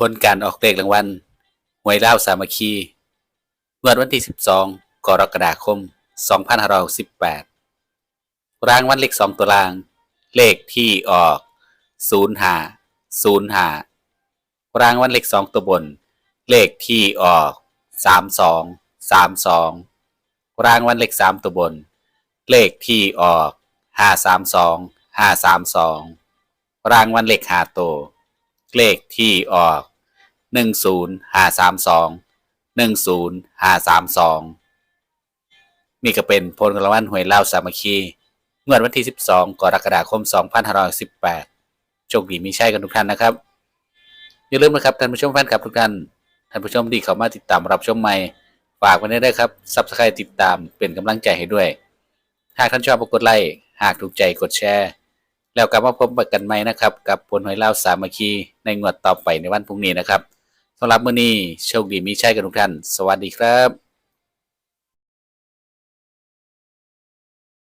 ผลการออกเลขรางวัลหวยเล่าวสามัคคีงวดวันที่ 12 กรกฎาคม 2518 รางวัลเลข2ตัวราง เลขที่ออก05 05รางวัลเลข2ตัวบน เลขที่ออก 32 32 รางวัลเลข3ตัวบน เลขที่ออก 532 532 รางวัลเลข5ตัว เลขที่ออกหนึ่งศูนย์ห้าสามสองหนึ่งศูนย์ห้าสามสองนี่ก็เป็นผลรางวัลหวยเล่าวสามัคคีงวดวันที่สิบสองกรกฎาคมสองพันห้าร้อยสิบแปดโชคดีมีใช่กันทุกท่านนะครับ อย่าลืมนะครับท่านผู้ชมแฟนคลับทุกท่าน ท่านผู้ชมที่เข้ามาติดตามรับชมใหม่ ฝากไว้ได้ด้วยครับซับสไครต์ติดตามเป็นกำลังใจให้ด้วย หากท่านชอบกดไลค์ หากถูกใจกดแชร์ แล้วกลับมาพบกันใหม่นะครับ กับผลหวยเล่าสามัคคีในงวดต่อไปในวันพรุ่งนี้นะครับสำหรับมื้อนี้โชคดีมีชัยกันทุกท่าน สวัสดีครับ